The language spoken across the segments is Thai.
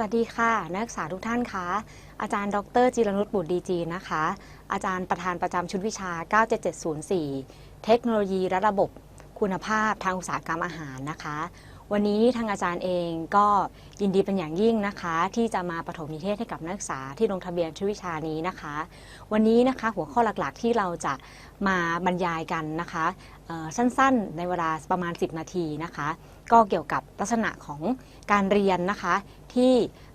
วัสดีค่ะ นักศึกษาทุกท่านคะอาจารย์ดรจิรนุชบุตรดีจีนะคะ อาจารย์ประธานประจำชุดวิชา 97704 เทคโนโลยีและระบบคุณภาพทางอุตสาหกรรมอาหารนะคะ วันนี้ทางอาจารย์เองก็ยินดีเป็นอย่างยิ่งนะคะ ที่จะมาปฐมนิเทศให้กับนักศึกษาที่ลงทะเบียนชุดวิชานี้นะคะ วันนี้นะคะหัวข้อหลักๆที่เราจะมาบรรยายกันนะคะสั้นๆ ในเวลาประมาณ 10 นาทีนะคะ ก็เกี่ยวกับลักษณะของการเรียนนะคะ ที่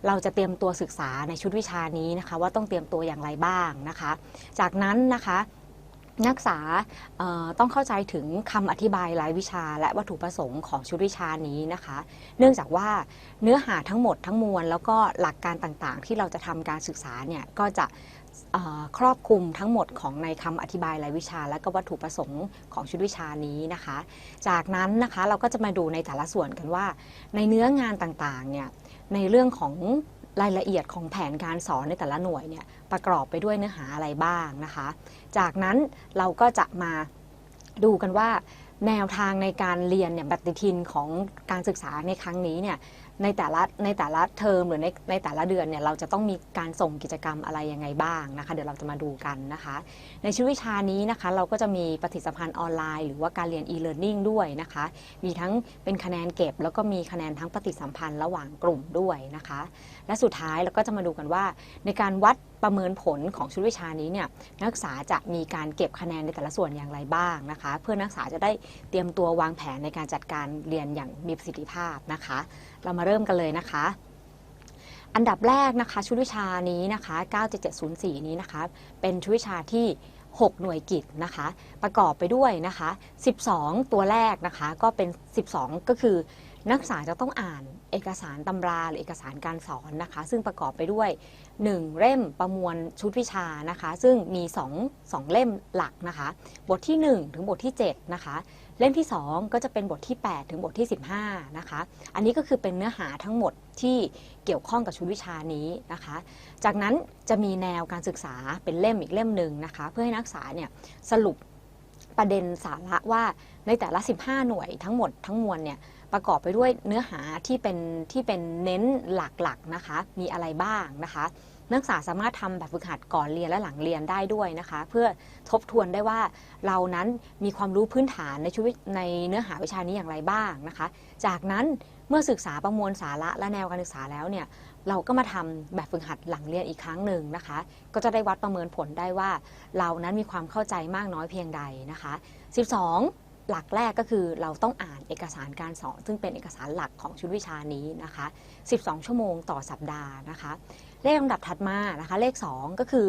เราจะเตรียมตัวศึกษาในชุดวิชานี้นะคะ ว่าต้องเตรียมตัวอย่างไรบ้างนะคะ จากนั้นนะคะ นักศึกษาต้องเข้าใจถึงคำอธิบายรายวิชา และวัตถุประสงค์ของชุดวิชานี้นะคะ เนื่องจากว่าเนื้อหาทั้งหมดทั้งมวล แล้วก็หลักการต่างๆ ที่เราจะทำการศึกษาเนี่ยก็จะครอบคลุมทั้งหมดของในคำอธิบายรายวิชา และก็วัตถุประสงค์ของชุดวิชานี้นะคะ จากนั้นนะคะเราก็จะมาดูในแต่ละส่วนกันว่า ในเนื้องานต่างๆเนี่ยในเรื่องของรายละเอียดของแผนการสอนในแต่ละหน่วยเนี่ยประกอบไปด้วยเนื้อหาอะไรบ้างนะคะ จากนั้นเราก็จะมาดูกันว่าแนวทางในการเรียนเนี่ยปฏิทินของการศึกษาในครั้งนี้เนี่ย ในแต่ละในแต่ละเทอมหรือในในแต่ละเดือนเนี่ยเราจะต้องมีการส่งกิจกรรมอะไรยังไงบ้างนะคะ เดี๋ยวเราจะมาดูกันนะคะ ในชุดวิชานี้นะคะ เราก็จะมีปฏิสัมพันธ์ออนไลน์หรือว่าการเรียน e-learning ด้วยนะคะ มีทั้งเป็นคะแนนเก็บ แล้วก็มีคะแนนทั้งปฏิสัมพันธ์ระหว่างกลุ่มด้วยนะคะ และสุดท้ายเราก็จะมาดูกันว่า ในการวัดประเมินผลของชุดวิชานี้เนี่ยนักศึกษาจะมีการเก็บคะแนนในแต่ละส่วนอย่างไรบ้างนะคะ เพื่อนักศึกษาจะได้เตรียมตัววางแผนในการจัดการเรียนอย่างมีประสิทธิภาพนะคะ เรามาเริ่มกันเลยนะคะ อันดับแรกนะคะ ชุดวิชานี้นะคะ 97704 นี้นะคะ เป็นชุดวิชาที่ 6 หน่วยกิจนะคะ ประกอบไปด้วยนะคะ 12 ตัวแรกนะคะ ก็เป็น 12 ก็คือ นักศึกษาจะต้องอ่านเอกสารตำราหรือเอกสารการสอนนะคะ ซึ่งประกอบไปด้วย 1 เล่มประมวลชุดวิชานะคะ ซึ่งมี 2 2 เล่มหลักนะคะ บทที่ 1 ถึงบทที่ 7 นะคะ เล่มที่ 2 ก็จะเป็นบทที่ 8 ถึงบทที่ 15 นะคะ อันนี้ก็คือเป็นเนื้อหาทั้งหมดที่เกี่ยวข้องกับชุดวิชานี้นะคะ จากนั้นจะมีแนวการศึกษาเป็นเล่มอีกเล่มหนึ่งนะคะ เพื่อให้นักศึกษาเนี่ยสรุปประเด็นสาระว่าในแต่ละ 15 หน่วยทั้งหมดทั้งมวลเนี่ย ประกอบไปด้วยเนื้อหาที่เป็นที่เป็นเน้นหลักๆนะคะ มีอะไรบ้างนะคะนักศึกษาสามารถทำแบบฝึกหัดก่อนเรียนและหลังเรียนได้ด้วยนะคะ เพื่อทบทวนได้ว่าเรานั้นมีความรู้พื้นฐานในชีวิตในเนื้อหาวิชานี้อย่างไรบ้างนะคะ จากนั้นเมื่อศึกษาประมวลสาระและแนวการศึกษาแล้วเนี่ยเราก็มาทำแบบฝึกหัดหลังเรียนอีกครั้งหนึ่งนะคะ ก็จะได้วัดประเมินผลได้ว่า เรานั้นมีความเข้าใจมากน้อยเพียงใดนะคะ 12 หลักแรกก็คือเราต้องอ่านเอกสารการสอน ซึ่งเป็นเอกสารหลักของชุดวิชานี้นะคะ 12 ชั่วโมงต่อสัปดาห์นะคะ เลขลำดับถัดมานะคะ เลข 2 ก็คือ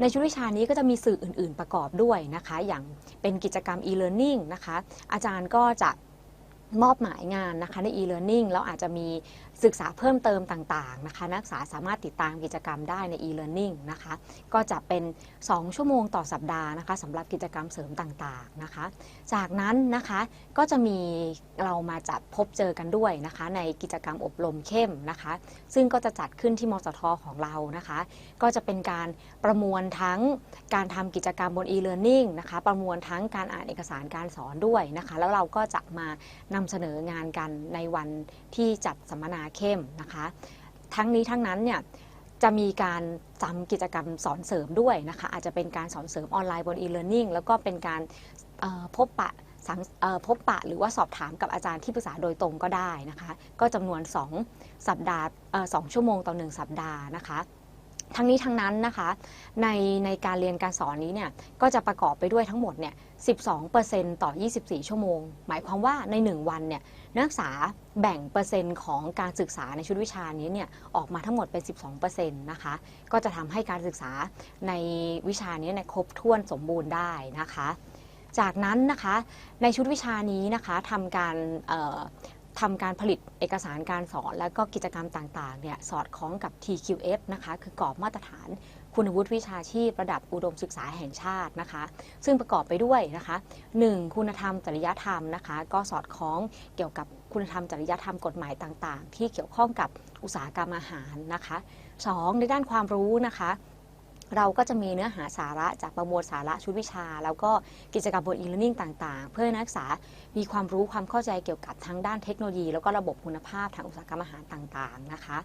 ในชุดวิชานี้ก็จะมีสื่ออื่น ๆ ประกอบด้วยนะคะ อย่างเป็นกิจกรรม e-learning นะคะ อาจารย์ก็จะมอบหมายงานนะคะใน e-learning แล้วอาจจะมี ศึกษาเพิ่มเติมต่างๆนะคะ นักศึกษาสามารถติดตามกิจกรรมได้ใน e-learning นะคะ ก็จะเป็น 2 ชั่วโมงต่อสัปดาห์นะคะสำหรับกิจกรรมเสริมต่างๆนะคะ จากนั้นนะคะก็จะมีเรามาจัดพบเจอกันด้วยนะคะ ในกิจกรรมอบรมเข้มนะคะ ซึ่งก็จะจัดขึ้นที่มสทของเรานะคะ ก็จะเป็นการประมวลทั้งการทำกิจกรรมบน e-learning นะคะ ประมวลทั้งการอ่านเอกสารการสอนด้วยนะคะ แล้วเราก็จะมานำเสนองานกันในวันที่จัดสัมมนาเข้มนะคะ ทั้งนี้ทั้งนั้นเนี่ยจะมีการจำกิจกรรมสอนเสริมด้วยนะคะ อาจจะเป็นการสอนเสริมออนไลน์บน e-learning แล้วก็เป็นการพบปะพบปะหรือว่าสอบถามกับอาจารย์ที่ปรึกษาโดยตรงก็ได้นะคะ ก็จำนวน 2 สัปดาห์เอ่อ2ชั่วโมงต่อ 1 สัปดาห์นะคะ ทั้งนี้ทั้งนั้นนะคะในในการเรียนการสอนนี้เนี่ยก็จะประกอบไปด้วยทั้งหมดเนี่ย 12%ต่อ 24 ชั่วโมง หมายความว่าใน 1 วันเนี่ยนักศึกษาแบ่งเปอร์เซ็นต์ของการศึกษาในชุดวิชานี้เนี่ยออกมาทั้งหมดเป็น 12%นะคะ ก็จะทำให้การศึกษาในวิชานี้เนี่ยครบถ้วนสมบูรณ์ได้นะคะ จากนั้นนะคะในชุดวิชานี้นะคะทำการทำการผลิตเอกสารการสอนและก็กิจกรรมต่างๆเนี่ยสอดคล้องกับ TQF นะคะ คือกรอบมาตรฐาน คุณวุฒิวิชาชีพระดับอุดมศึกษาแห่งชาตินะคะ ซึ่งประกอบไปด้วยนะคะ 1. คุณธรรมจริยธรรมนะคะ ก็สอดคล้องเกี่ยวกับคุณธรรมจริยธรรมกฎหมายต่างๆ ที่เกี่ยวข้องกับอุตสาหกรรมอาหารนะคะ 2. ในด้านความรู้นะคะเราก็จะมีเนื้อหาสาระจากประมวลสาระชุดวิชา แล้วก็กิจกรรมบน e-learning ต่างๆ เพื่อนักศึกษามีความรู้ความเข้าใจเกี่ยวกับทั้งด้านเทคโนโลยี แล้วก็ระบบคุณภาพทางอุตสาหกรรมอาหารต่างๆนะคะ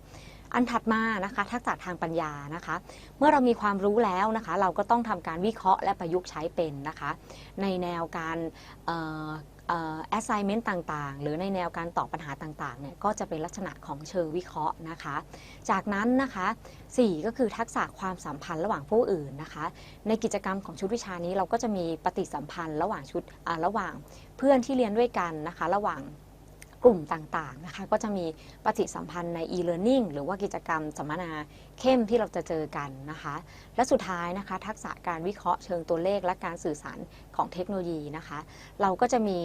อันถัดมานะคะทักษะทางปัญญานะคะ เมื่อเรามีความรู้แล้วนะคะ เราก็ต้องทำการวิเคราะห์และประยุกต์ใช้เป็นนะคะ ในแนวการเอ่อเอ่อ assignment ต่างๆ หรือในแนวการตอบปัญหาต่างๆเนี่ยก็จะเป็นลักษณะของเชิงวิเคราะห์นะคะ จากนั้นนะคะ 4 ก็คือทักษะความสัมพันธ์ระหว่างผู้อื่นนะคะ ในกิจกรรมของชุดวิชานี้เราก็จะมีปฏิสัมพันธ์ระหว่างชุดระหว่างเพื่อนที่เรียนด้วยกันนะคะ ระหว่าง กลุ่มต่างๆนะคะก็จะมีปฏิสัมพันธ์ใน e-learning หรือว่ากิจกรรมสัมมนาเข้มที่เราจะเจอกันนะคะ และสุดท้ายนะคะทักษะการวิเคราะห์เชิงตัวเลขและการสื่อสารของเทคโนโลยีนะคะ เราก็จะมี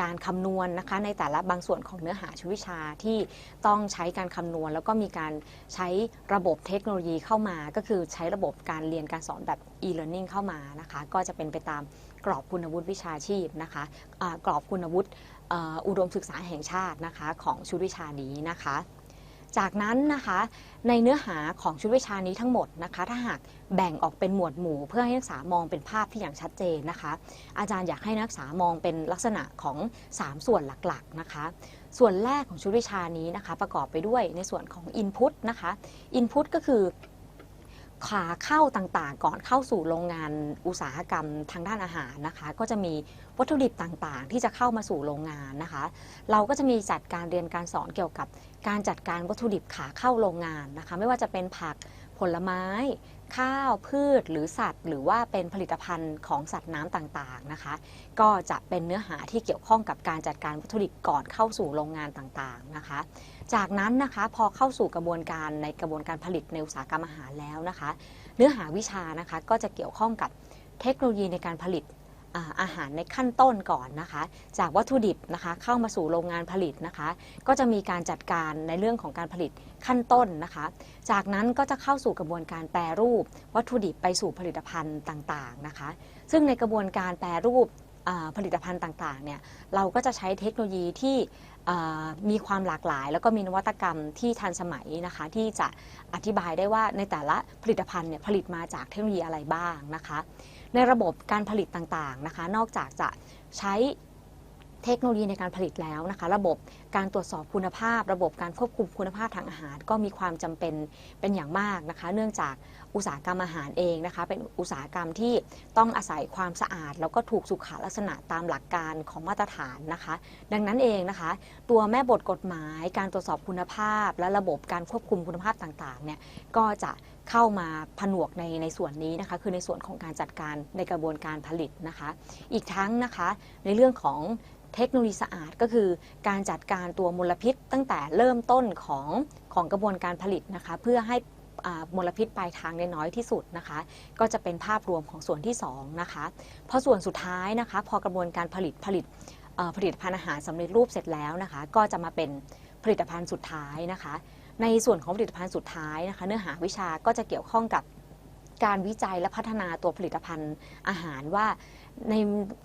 การคำนวณนะคะในแต่ละบางส่วนของเนื้อหาชุดวิชาที่ต้องใช้การคำนวณ แล้วก็มีการใช้ระบบเทคโนโลยีเข้ามา ก็คือใช้ระบบการเรียนการสอนแบบ e-learning เข้ามานะคะ ก็จะเป็นไปตามกรอบคุณวุฒิวิชาชีพนะคะอ่ากรอบคุณวุฒิ อุดมศึกษาแห่งชาตินะคะของชุดวิชานี้นะคะ จากนั้นนะคะในเนื้อหาของชุดวิชานี้ทั้งหมดนะคะถ้าหากแบ่งออกเป็นหมวดหมู่ เพื่อให้นักศึกษามองเป็นภาพที่อย่างชัดเจนนะคะ อาจารย์อยากให้นักศึกษามองเป็นลักษณะของ 3 ส่วนหลักๆนะคะส่วนแรกของชุดวิชานี้นะคะประกอบไปด้วยในส่วนของ Input นะคะ Input ก็คือขาเข้าต่างๆ ก่อนเข้าสู่โรงงานอุตสาหกรรมทางด้านอาหารนะคะ ก็จะมี วัตถุดิบต่างๆ ที่จะเข้ามาสู่โรงงานนะคะ เราก็จะมีจัดการเรียนการสอนเกี่ยวกับ การจัดการวัตถุดิบขาเข้าโรงงานนะคะ ไม่ว่าจะเป็นผักผลไม้ ข้าวพืชหรือสัตว์ หรือว่าเป็นผลิตภัณฑ์ของสัตว์น้ำต่างๆนะคะ ก็จะเป็นเนื้อหาที่เกี่ยวข้องกับการจัดการวัตถุดิบก่อนเข้าสู่โรงงานต่างๆนะคะจากนั้นนะคะพอเข้าสู่กระบวนการในกระบวนการผลิตในอุตสาหกรรมอาหารแล้วนะคะ เนื้อหาวิชานะคะก็จะเกี่ยวข้องกับเทคโนโลยีในการผลิต อาหารในขั้นต้นก่อนนะคะ จากวัตถุดิบนะคะเข้ามาสู่โรงงานผลิตนะคะ ก็จะมีการจัดการในเรื่องของการผลิตขั้นต้นนะคะ จากนั้นก็จะเข้าสู่กระบวนการแปรรูป วัตถุดิบไปสู่ผลิตภัณฑ์ต่างๆนะคะ ซึ่งในกระบวนการแปรรูปผลิตภัณฑ์ต่างๆเนี่ยเราก็จะใช้เทคโนโลยีที่มีความหลากหลาย แล้วก็มีนวัตกรรมที่ทันสมัยนะคะที่จะอธิบายได้ว่าในแต่ละผลิตภัณฑ์เนี่ยผลิตมาจากเทคโนโลยีอะไรบ้างนะคะ ในระบบการผลิตต่างๆนะคะ นอกจากจะใช้ เทคโนโลยีในการผลิตแล้วนะคะ ระบบการตรวจสอบคุณภาพ ระบบการควบคุมคุณภาพทางอาหาร ก็มีความจำเป็นเป็นอย่างมากนะคะ เนื่องจากอุตสาหกรรมอาหารเองนะคะ เป็นอุตสาหกรรมที่ต้องอาศัยความสะอาด แล้วก็ถูกสุขลักษณะตามหลักการของมาตรฐานนะคะ ดังนั้นเองนะคะ ตัวแม่บทกฎหมาย การตรวจสอบคุณภาพ และระบบการควบคุมคุณภาพต่างๆเนี่ยก็จะเข้ามาผนวกในในส่วนนี้นะคะ คือในส่วนของการจัดการในกระบวนการผลิตนะคะ อีกทั้งนะคะในเรื่องของ เทคโนโลยีสะอาดก็คือการจัดการตัวมลพิษตั้งแต่เริ่มต้นของของกระบวนการผลิตนะคะเพื่อให้มลพิษปลายทางได้น้อยที่สุดนะคะ ก็จะเป็นภาพรวมของส่วนที่สองนะคะพอส่วนสุดท้ายนะคะ พอกระบวนการผลิตผลิตผลิตภัณฑ์อาหารสำเร็จรูปเสร็จแล้วนะคะ ก็จะมาเป็นผลิตภัณฑ์สุดท้ายนะคะ ในส่วนของผลิตภัณฑ์สุดท้ายนะคะ เนื้อหาวิชาก็จะเกี่ยวข้องกับการวิจัยและพัฒนาตัวผลิตภัณฑ์อาหารว่า ใน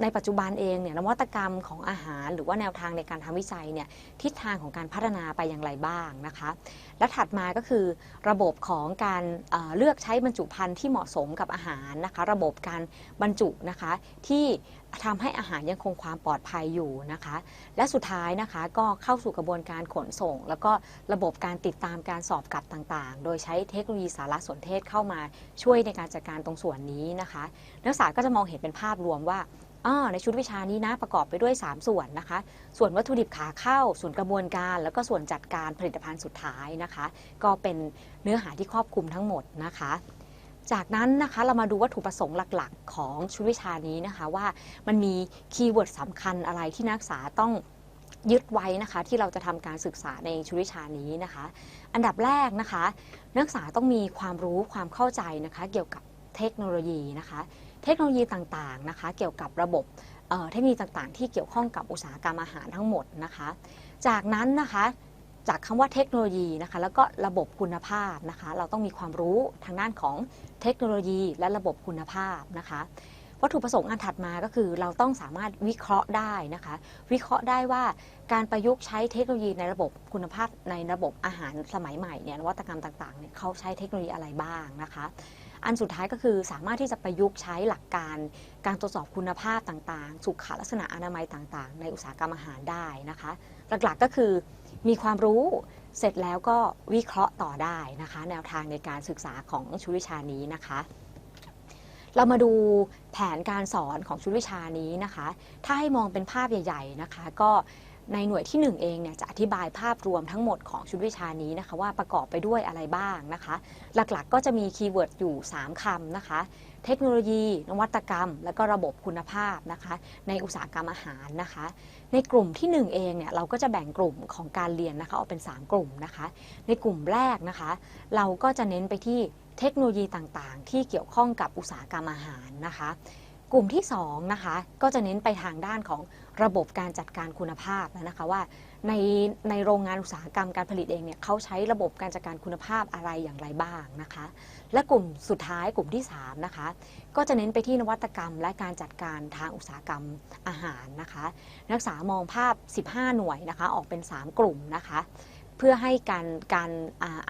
ในปัจจุบันเองเนี่ยนวัตกรรมของอาหารหรือว่าแนวทางในการทำวิจัยเนี่ยทิศทางของการพัฒนาไปอย่างไรบ้างนะคะ และถัดมาก็คือระบบของการเเลือกใช้บรรจุภัณฑ์ที่เหมาะสมกับอาหารนะคะ ระบบการบรรจุนะคะที่ทำให้อาหารยังคงความปลอดภัยอยู่นะคะ และสุดท้ายนะคะก็เข้าสู่กระบวนการขนส่ง แล้วก็ระบบการติดตามการสอบกลับต่างๆ โดยใช้เทคโนโลยีสารสนเทศเข้ามาช่วยในการจัดการตรงส่วนนี้นะคะ นักศึกษาก็จะมองเห็นเป็นภาพรวมว่าในชุดวิชานี้นะประกอบไปด้วย 3 ส่วนนะคะ ส่วนวัตถุดิบขาเข้า ส่วนกระบวนการ แล้วก็ส่วนจัดการผลิตภัณฑ์สุดท้ายนะคะ ก็เป็นเนื้อหาที่ครอบคลุมทั้งหมดนะคะ จากนั้นนะคะเรามาดูวัตถุประสงค์หลักๆ ของชุดวิชานี้นะคะว่ามันมีคีย์เวิร์ดสำคัญอะไรที่นักศึกษาต้องยึดไว้นะคะที่เราจะทำการศึกษาในชุดวิชานี้นะคะ อันดับแรกนะคะ นักศึกษาต้องมีความรู้ความเข้าใจนะคะ เกี่ยวกับเทคโนโลยีนะคะ เทคโนโลยีต่างๆนะคะ เกี่ยวกับระบบเทคโนโลยีต่างๆ ที่เกี่ยวข้องกับอุตสาหกรรมอาหารทั้งหมดนะคะ จากนั้นนะคะจากคำว่าเทคโนโลยีนะคะแล้วก็ระบบคุณภาพนะคะ เราต้องมีความรู้ทางด้านของเทคโนโลยีและระบบคุณภาพนะคะวัตถุประสงค์อันถัดมาก็คือเราต้องสามารถวิเคราะห์ได้นะคะ วิเคราะห์ได้ว่าการประยุกต์ใช้เทคโนโลยีในระบบคุณภาพในระบบอาหารสมัยใหม่เนี่ยนวัตกรรมต่างๆเนี่ยเขาใช้เทคโนโลยีอะไรบ้างนะคะ อันสุดท้ายก็คือสามารถที่จะประยุกต์ใช้หลักการการตรวจสอบคุณภาพต่างๆ สุขลักษณะอนามัยต่างๆ ในอุตสาหกรรมอาหารได้นะคะ หลักๆก็คือมีความรู้เสร็จแล้วก็วิเคราะห์ต่อได้นะคะ แนวทางในการศึกษาของชุดวิชานี้นะคะ เรามาดูแผนการสอนของชุดวิชานี้นะคะ ถ้าให้มองเป็นภาพใหญ่ ๆนะคะ ก็ ในหน่วยที่ 1 เองเนี่ยจะอธิบายภาพรวมทั้งหมดของชุดวิชานี้นะคะ ว่าประกอบไปด้วยอะไรบ้างนะคะ หลักๆก็จะมีคีย์เวิร์ดอยู่ 3คำนะคะ เทคโนโลยี นวัตกรรม และก็ระบบคุณภาพนะคะ ในอุตสาหกรรมอาหารนะคะ ในกลุ่มที่ 1 เองเนี่ยเราก็จะแบ่งกลุ่มของการเรียนนะคะออกเป็น 3 กลุ่มนะคะ ในกลุ่มแรกนะคะ เราก็จะเน้นไปที่เทคโนโลยีต่างๆ ที่เกี่ยวข้องกับอุตสาหกรรมอาหารนะคะ กลุ่มที่2นะคะก็จะเน้นไปทางด้านของ ระบบการจัดการคุณภาพนะคะว่าในในโรงงานอุตสาหกรรมการผลิตเองเนี่ยเขาใช้ระบบการจัดการคุณภาพอะไรอย่างไรบ้างนะคะ และกลุ่มสุดท้ายกลุ่มที่3นะคะก็จะเน้นไปที่นวัตกรรม และการจัดการทางอุตสาหกรรมอาหารนะคะ นักศึกษามองภาพ 15 หน่วยนะคะออกเป็น 3 กลุ่มนะคะเพื่อให้การการ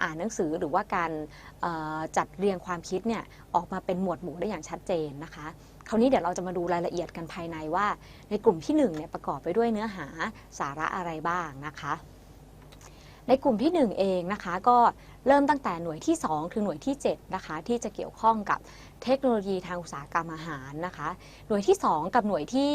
อ่านหนังสือหรือว่าการจัดเรียงความคิดเนี่ยออกมาเป็นหมวดหมู่ได้อย่างชัดเจนนะคะ คราวนี้เดี๋ยวเราจะมาดูรายละเอียดกันภายในว่า ในกลุ่มที่1เนี่ยประกอบไปด้วยเนื้อหาสาระอะไรบ้างนะคะ ในกลุ่มที่ 1 เองนะคะ ก็เริ่มตั้งแต่หน่วยที่ 2 ถึงหน่วยที่7นะคะที่จะเกี่ยวข้องกับเทคโนโลยีทางอุตสาหกรรมอาหารนะคะ หน่วยที่ 2 กับหน่วยที่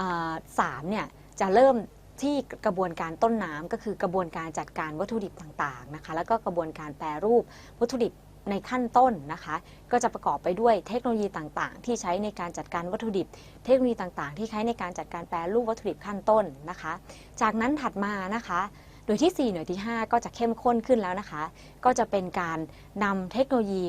อ่า3เนี่ยจะเริ่มที่กระบวนการต้นน้ำก็คือกระบวนการจัดการวัตถุดิบต่างๆนะคะ แล้วก็กระบวนการแปรรูปวัตถุดิบ ในขั้นต้นนะคะ ก็จะประกอบไปด้วยเทคโนโลยีต่างๆ ที่ใช้ในการจัดการวัตถุดิบ เทคโนโลยีต่างๆ ที่ใช้ในการจัดการแปรรูปวัตถุดิบขั้นต้นนะคะ จากนั้นถัดมานะคะหน่วยที่ 4 หน่วยที่ 5 ก็จะเข้มข้นขึ้นแล้วนะคะ ก็จะเป็นการนำเทคโนโลยี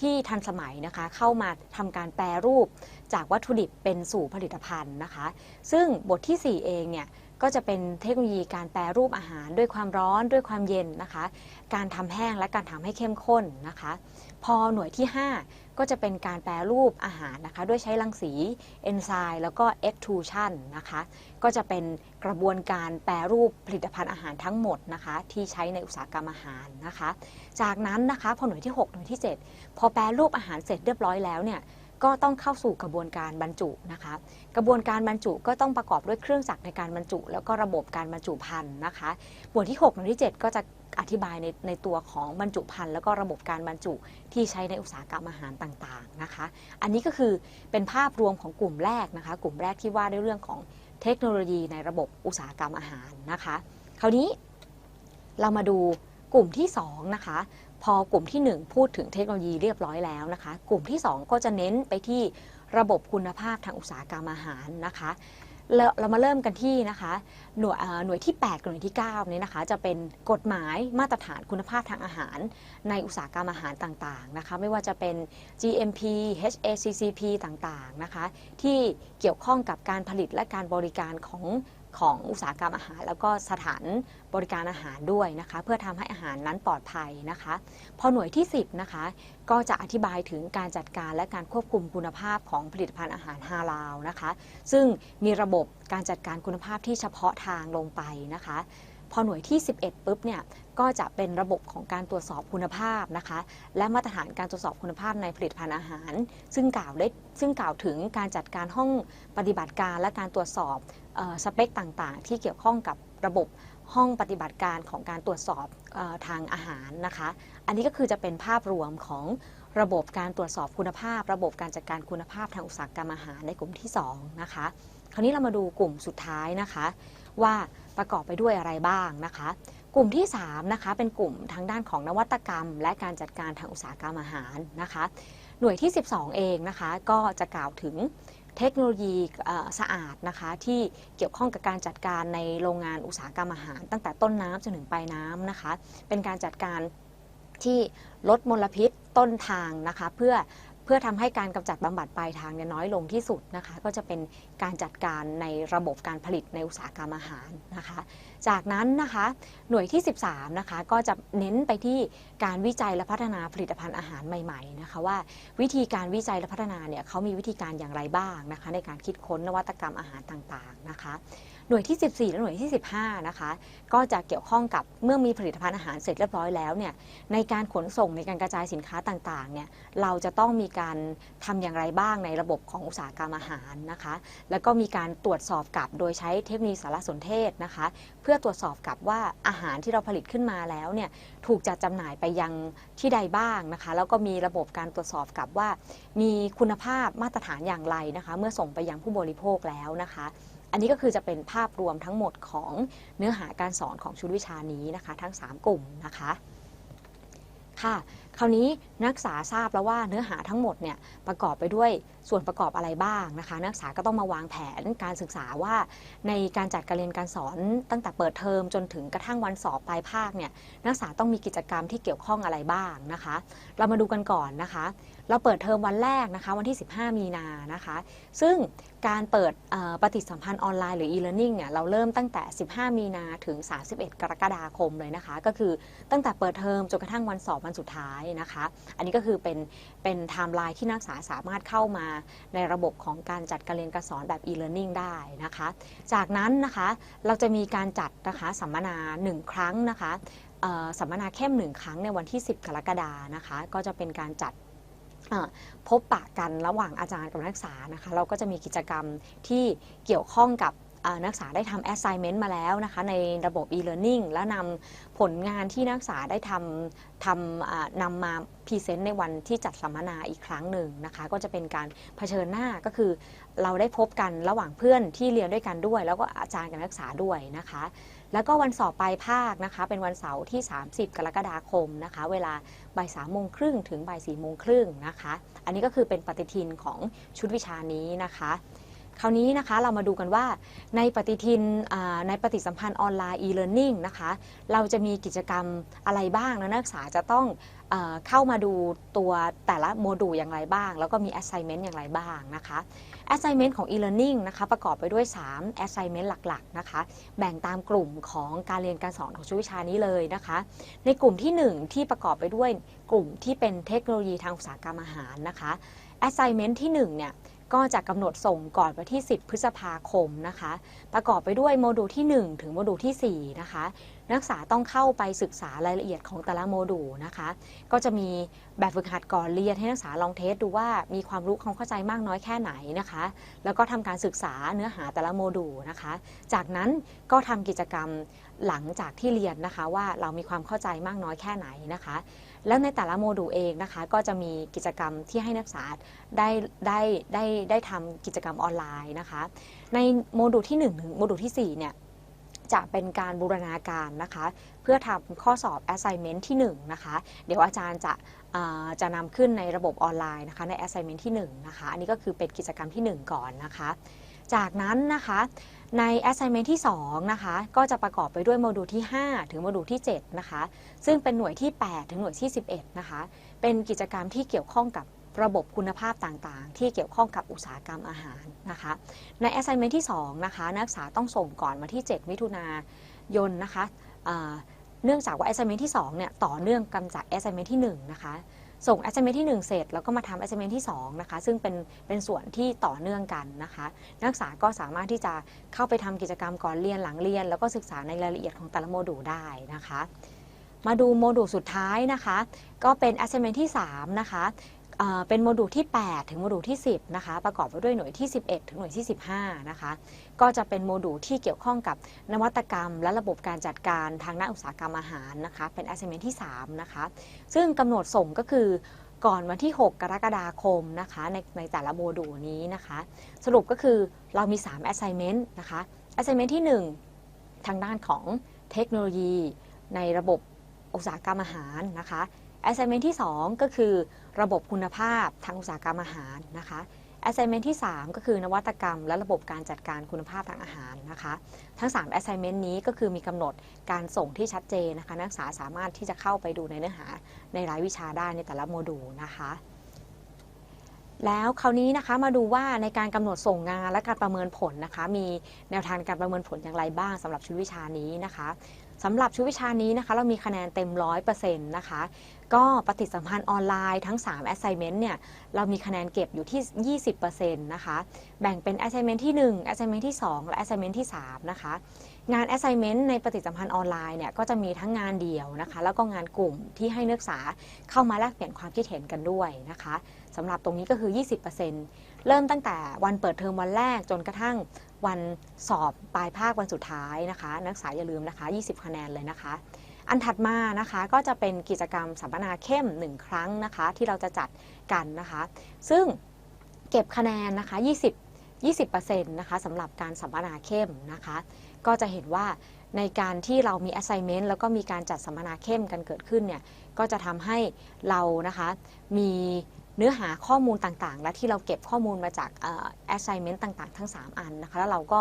ที่ทันสมัยนะคะเข้ามาทำการแปรรูปจากวัตถุดิบเป็นสู่ผลิตภัณฑ์นะคะ ซึ่งบทที่ 4 เองเนี่ย ก็จะเป็นเทคโนโลยีการแปรรูปอาหารด้วยความร้อนด้วยความเย็นนะคะ การทำแห้งและการทำให้เข้มข้นนะคะ พอหน่วยที่ 5 ก็จะเป็นการแปรรูปอาหารนะคะ ด้วยใช้รังสีเอนไซม์แล้วก็ extrusion นะคะ ก็จะเป็นกระบวนการแปรรูปผลิตภัณฑ์อาหารทั้งหมดนะคะ ที่ใช้ในอุตสาหกรรมอาหารนะคะ จากนั้นนะคะพอหน่วยที่ 6 หน่วยที่ 7 พอแปรรูปอาหารเสร็จเรียบร้อยแล้วเนี่ย ก็ต้องเข้าสู่กระบวนการบรรจุนะคะ กระบวนการบรรจุก็ต้องประกอบด้วยเครื่องจักรในการบรรจุ แล้วก็ระบบการบรรจุภัณฑ์นะคะ หมวดที่6หน่วยที่ 7 ก็จะอธิบายในในตัวของบรรจุภัณฑ์แล้วก็ระบบการบรรจุที่ใช้ในอุตสาหกรรมอาหารต่างๆนะคะ อันนี้ก็คือเป็นภาพรวมของกลุ่มแรกนะคะ กลุ่มแรกที่ว่าด้วยเรื่องของเทคโนโลยีในระบบอุตสาหกรรมอาหารนะคะ คราวนี้เรามาดูกลุ่มที่2นะคะ พอกลุ่มที่ 1 พูดถึงเทคโนโลยีเรียบร้อยแล้วนะคะ กลุ่มที่ 2 ก็จะเน้นไปที่ระบบคุณภาพทางอุตสาหกรรมอาหารนะคะเราเรามาเริ่มกันที่นะคะหน่วยหน่วยที่ 8 กับหน่วยที่9นี้นะคะจะเป็นกฎหมายมาตรฐานคุณภาพทางอาหาร ในอุตสาหกรรมอาหารต่างๆนะคะไม่ว่าจะเป็น GMP HACCP ต่างๆนะคะที่เกี่ยวข้องกับการผลิตและการบริการของ ของอุตสาหกรรมอาหาร แล้วก็สถานบริการอาหารด้วยนะคะ เพื่อทำให้อาหารนั้นปลอดภัยนะคะ พอหน่วยที่ 10 นะคะ ก็จะอธิบายถึงการจัดการและการควบคุมคุณภาพของผลิตภัณฑ์อาหารฮาลาลนะคะ ซึ่งมีระบบการจัดการคุณภาพที่เฉพาะทางลงไปนะคะ พอหน่วยที่ 11ปุ๊บเนี่ย ก็จะเป็นระบบของการตรวจสอบคุณภาพนะคะ และมาตรฐานการตรวจสอบคุณภาพในผลิตภัณฑ์อาหาร ซึ่งกล่าวได้ซึ่งกล่าวถึงการจัดการห้องปฏิบัติการและการตรวจสอบออสเปคต่างๆ ที่เกี่ยวข้องกับระบบห้องปฏิบัติการของการตรวจสอบออทางอาหารนะคะ อันนี้ก็คือจะเป็นภาพรวมของระบบการตรวจสอบคุณภาพ ระบบการจัดการคุณภาพทางอุตสาหกรรมอาหารในกลุ่มที่ 2 นะคะ คราวนี้เรามาดูกลุ่มสุดท้ายนะคะ ว่าประกอบไปด้วยอะไรบ้างนะคะ กลุ่มที่3นะคะเป็นกลุ่มทางด้านของนวัตกรรม และการจัดการทางอุตสาหกรรมอาหารนะคะ หน่วยที่ 12 เองนะคะก็จะกล่าวถึงเทคโนโลยีสะอาดนะคะที่เกี่ยวข้องกับการจัดการในโรงงานอุตสาหกรรมอาหาร ตั้งแต่ต้นน้ำจนถึงปลายน้ำนะคะ เป็นการจัดการที่ลดมลพิษต้นทางนะคะ เพื่อ พื่อทำให้การกำจัดบำบัดปลายทางเนี่ยน้อยลงที่สุดนะคะ ก็จะเป็นการจัดการในระบบการผลิตในอุตสาหกรรมอาหารนะคะ จากนั้นนะคะหน่วยที่ 13นะคะก็จะเน้นไปที่การวิจัยและพัฒนาผลิตภัณฑ์อาหารใหม่ๆนะคะว่าวิธีการวิจัยและพัฒนาเนี่ยเขามีวิธีการอย่างไรบ้างนะคะ ในการคิดค้นนวัตกรรมอาหารต่างๆนะคะ หน่วยที่ 14 และหน่วยที่ 15 นะคะ ก็จะเกี่ยวข้องกับเมื่อมีผลิตภัณฑ์อาหารเสร็จเรียบร้อยแล้วเนี่ยในการขนส่งในการกระจายสินค้าต่างๆเนี่ยเราจะต้องมีการทำอย่างไรบ้างในระบบของอุตสาหกรรมอาหารนะคะ แล้วก็มีการตรวจสอบกลับโดยใช้เทคโนโลยีสารสนเทศนะคะ เพื่อตรวจสอบกลับว่าอาหารที่เราผลิตขึ้นมาแล้วเนี่ยถูกจัดจำหน่ายไปยังที่ใดบ้างนะคะ แล้วก็มีระบบการตรวจสอบกลับว่า มีคุณภาพมาตรฐานอย่างไรนะคะ เมื่อส่งไปยังผู้บริโภคแล้วนะคะ อันนี้ก็คือจะเป็นภาพรวมทั้งหมดของเนื้อหาการสอนของชุดวิชานี้นะคะ ทั้ง 3 กลุ่มนะคะค่ะ คราวนี้นักศึกษาทราบแล้วว่าเนื้อหาทั้งหมดเนี่ยประกอบไปด้วยส่วนประกอบอะไรบ้างนะคะ นักศึกษาก็ต้องมาวางแผนการศึกษาว่า ในการจัดการเรียนการสอนตั้งแต่เปิดเทอมจนถึงกระทั่งวันสอบปลายภาคเนี่ยนักศึกษาต้องมีกิจกรรมที่เกี่ยวข้องอะไรบ้างนะคะ เรามาดูกันก่อนนะคะ เราเปิดเทอมวันแรกนะคะ วันที่ 15 มีนานะคะ ซึ่งการเปิดปฏิสัมพันธ์ออนไลน์หรือ e-learning เนี่ยเราเริ่มตั้งแต่ 15 มีนาถึง 31 กรกฎาคมเลยนะคะ ก็คือตั้งแต่เปิดเทอมจนกระทั่งวันสอบวันสุดท้ายนะคะ อันนี้ก็คือเป็นเป็นไทม์ไลน์ที่นักศึกษาสามารถเข้ามาในระบบของการจัดการเรียนการสอนแบบ e-learning ได้นะคะ จากนั้นนะคะเราจะมีการจัดนะคะสัมมนา 1 ครั้งนะคะสัมมนาเข้มหนึ่งครั้งในวันที่ 10 กรกฎานะคะ ก็จะเป็นการจัดพบปะกันระหว่างอาจารย์กับนักศึกษานะคะ เราก็จะมีกิจกรรมที่เกี่ยวข้องกับ นักศึกษาได้ทำ assignment มาแล้วนะคะในระบบ e-learning แล้วนำผลงานที่นักศึกษาได้ทำทำนำมาพรีเซนต์ในวันที่จัดสัมมนาอีกครั้งหนึ่งนะคะก็จะเป็นการเผชิญหน้าก็คือเราได้พบกันระหว่างเพื่อนที่เรียนด้วยกันด้วย แล้วก็อาจารย์กับนักศึกษาด้วยนะคะ แล้วก็วันสอบปลายภาคนะคะเป็นวันเสาร์ที่ 30 กรกฎาคมนะคะเวลาบ่ายสามโมงครึ่งถึงบ่ายสี่โมงครึ่งนะคะอันนี้ก็คือเป็นปฏิทินของชุดวิชานี้นะคะ คราวนี้นะคะเรามาดูกันว่าในปฏิทินในปฏิสัมพันธ์ออนไลน์ e-learning นะคะ เราจะมีกิจกรรมอะไรบ้างนักศึกษาจะต้องเอเข้ามาดูตัวแต่ละโมดูลอย่างไรบ้าง แล้วก็มี assignment อย่างไรบ้างนะคะ assignment ของ e-learning นะคะประกอบไปด้วย 3 assignment หลักๆนะคะแบ่งตามกลุ่มของการเรียนการสอนของชุวิชานี้เลยนะคะ ในกลุ่มที่ 1 ที่ประกอบไปด้วยกลุ่มที่เป็นเทคโนโลยีทางอุตสาหกรรมอาหารนะคะ assignment ที่1เนี่ย ก็จะกำหนดส่งก่อนวันที่ 10 พฤษภาคมนะคะ ประกอบไปด้วยโมดูลที่ 1 ถึงโมดูลที่ 4 นะคะ นักศึกษาต้องเข้าไปศึกษารายละเอียดของแต่ละโมดูลนะคะ ก็จะมีแบบฝึกหัดก่อนเรียนให้นักศึกษาลองเทสดูว่ามีความรู้ความเข้าใจมากน้อยแค่ไหนนะคะ แล้วก็ทำการศึกษาเนื้อหาแต่ละโมดูลนะคะ จากนั้นก็ทำกิจกรรมหลังจากที่เรียนนะคะว่าเรามีความเข้าใจมากน้อยแค่ไหนนะคะ แล้วในแต่ละโมดูลเองนะคะก็จะมีกิจกรรมที่ให้นักศึกษาได้ได้ได้ได้ทำกิจกรรมออนไลน์นะคะ ในโมดูลที่1ถึงโมดูลที่4เนี่ยจะเป็นการบูรณาการนะคะ เพื่อทำข้อสอบ assignment ที่1นะคะเดี๋ยวอาจารย์จะจะนำขึ้นในระบบออนไลน์นะคะใน assignment ที่1นะคะอันนี้ก็คือเป็นกิจกรรมที่ 1 ก่อนนะคะ จากนั้นนะคะใน assignment ที่2นะคะก็จะประกอบไปด้วยโมดูลที่ 5 ถึงโมดูลที่ 7 นะคะ ซึ่งเป็นหน่วยที่ 8 ถึงหน่วยที่ 11 นะคะ เป็นกิจกรรมที่เกี่ยวข้องกับระบบคุณภาพต่างๆ ที่เกี่ยวข้องกับอุตสาหกรรมอาหารนะคะ ใน assignment ที่ 2 นะคะ นักศึกษาต้องส่งก่อนวันที่ 7 มิถุนายนนะคะเนื่องจากว่า assignment ที่ 2 เนี่ย ต่อเนื่องกันจาก assignment ที่ 1 นะคะ ส่ง assignment ที่ 1 เสร็จ แล้วก็มาทำ assignment ที่ 2 นะคะ ซึ่งเป็นเป็นส่วนที่ต่อเนื่องกันนะคะ นักศึกษาก็สามารถที่จะเข้าไปทำกิจกรรมก่อนเรียนหลังเรียน แล้วก็ศึกษาในรายละเอียดของแต่ละโมดูลได้นะคะ มาดูโมดูลสุดท้ายนะคะ ก็เป็น assignment ที่ 3 นะคะ เป็นโมดูลที่ 8 ถึงโมดูลที่ 10 นะคะ ประกอบไปด้วยหน่วยที่ 11 ถึงหน่วยที่ 15 นะคะ ก็จะเป็นโมดูลที่เกี่ยวข้องกับนวัตกรรม และระบบการจัดการทางด้านอุตสาหกรรมอาหารนะคะ เป็น assignment ที่ 3 นะคะ ซึ่งกำหนดส่งก็คือก่อนวันที่ 6 กรกฎาคมนะคะในในแต่ละโมดูลนี้นะคะ สรุปก็คือเรามี 3 assignment นะคะ assignment ที่ 1 ทางด้านของเทคโนโลยี ในระบบอุตสาหกรรมอาหารนะคะ assignment ที่ 2 ก็คือระบบคุณภาพทางอุตสาหกรรมอาหารนะคะ assignment ที่ 3 ก็คือนวัตกรรม และระบบการจัดการคุณภาพทางอาหารนะคะ ทั้ง 3 assignment นี้ก็คือมีกำหนดการส่งที่ชัดเจนนะคะ นักศึกษาสามารถที่จะเข้าไปดูในเนื้อหาในรายวิชาได้ในแต่ละโมดูลนะคะแล้วคราวนี้นะคะมาดูว่าในการกำหนดส่งงานและการประเมินผลนะคะ มีแนวทางการประเมินผลอย่างไรบ้างสำหรับชุดวิชานี้นะคะสำหรับชุดวิชานี้นะคะ เรามีคะแนนเต็ม100%นะคะ ก็ปฏิสัมพันธ์ออนไลน์ทั้ง 3 assignment เนี่ยเรามีคะแนนเก็บอยู่ที่ 20%นะคะแบ่งเป็น assignment ที่ 1 assignment ที่ 2 และ assignment ที่ 3 นะคะงาน assignment ในปฏิสัมพันธ์ออนไลน์เนี่ยก็จะมีทั้งงานเดี่ยวนะคะ แล้วก็งานกลุ่มที่ให้นักศึกษาเข้ามาแลกเปลี่ยนความคิดเห็นกันด้วยนะคะสำหรับตรงนี้ก็คือ 20%เริ่มตั้งแต่วันเปิดเทอมวันแรกจนกระทั่งวันสอบปลายภาควันสุดท้ายนะคะ นักศึกษาอย่าลืมนะคะ 20 คะแนนเลยนะคะ อันถัดมานะคะก็จะเป็นกิจกรรมสัมมนาเข้ม 1 ครั้งนะคะ ที่เราจะจัดกันนะคะ ซึ่งเก็บคะแนนนะคะ 20 20%นะคะสำหรับการสัมมนาเข้มนะคะ ก็จะเห็นว่าในการที่เรามี assignment แล้วก็มีการจัดสัมมนาเข้มกันเกิดขึ้นเนี่ยก็จะทำให้เรานะคะมี เนื้อหาข้อมูลต่างๆ และที่เราเก็บข้อมูลมาจากเอ่อ assignment ต่างๆ ทั้ง 3 อันนะคะ แล้วเราก็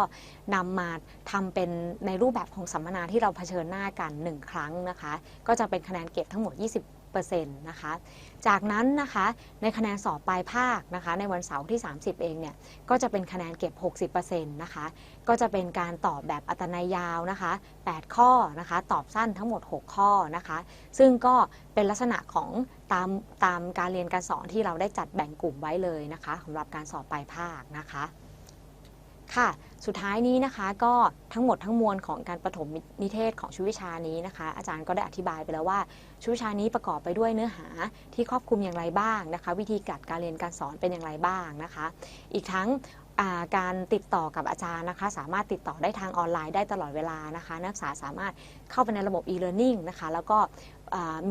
นำมาทำเป็นในรูปแบบของสัมมนาที่เราเผชิญหน้ากัน 1 ครั้งนะคะ ก็จะเป็นคะแนนเก็บทั้งหมด 20นะคะ จากนั้นนะคะในคะแนนสอบปลายภาคนะคะในวันเสาร์ที่ 30 เองเนี่ยก็จะเป็นคะแนนเก็บ 60%นะคะก็จะเป็นการตอบแบบอัตนัยยาวนะคะ8ข้อนะคะตอบสั้นทั้งหมด 6 ข้อนะคะ ซึ่งก็เป็นลักษณะของ ตามตามการเรียนการสอนที่เราได้จัดแบ่งกลุ่มไว้เลยนะคะสำหรับการสอบปลายภาคนะคะค่ะ สุดท้ายนี้นะคะก็ทั้งหมดทั้งมวลของการประถมนิเทศของชุดวิชานี้นะคะ อาจารย์ก็ได้อธิบายไปแล้วว่าชุดวิชานี้ประกอบไปด้วยเนื้อหาที่ครอบคลุมอย่างไรบ้างนะคะ วิธีการการเรียนการสอนเป็นอย่างไรบ้างนะคะ อีกทั้งาการติดต่อกับอาจารย์นะคะ สามารถติดต่อได้ทางออนไลน์ได้ตลอดเวลานะคะ นักศึกษาสามารถเข้าไปในระบบ e-learning นะคะ แล้วก็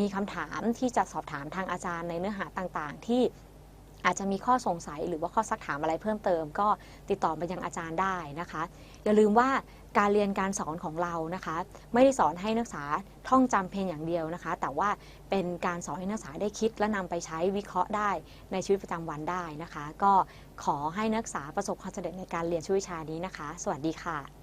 มีคำถามที่จะสอบถามทางอาจารย์ในเนื้อหาต่างๆ ที่อาจจะมีข้อสงสัยหรือว่าข้อซักถามอะไรเพิ่มเติม ก็ติดต่อไปยังอาจารย์ได้นะคะ อย่าลืมว่าการเรียนการสอนของเรานะคะ ไม่ได้สอนให้นักศึกษาท่องจำเพียงอย่างเดียวนะคะ แต่ว่าเป็นการสอนให้นักศึกษาได้คิดและนำไปใช้วิเคราะห์ได้ในชีวิตประจำวันได้นะคะ ก็ขอให้นักศึกษาประสบความสำเร็จในการเรียนชุดวิชานี้นะคะ สวัสดีค่ะ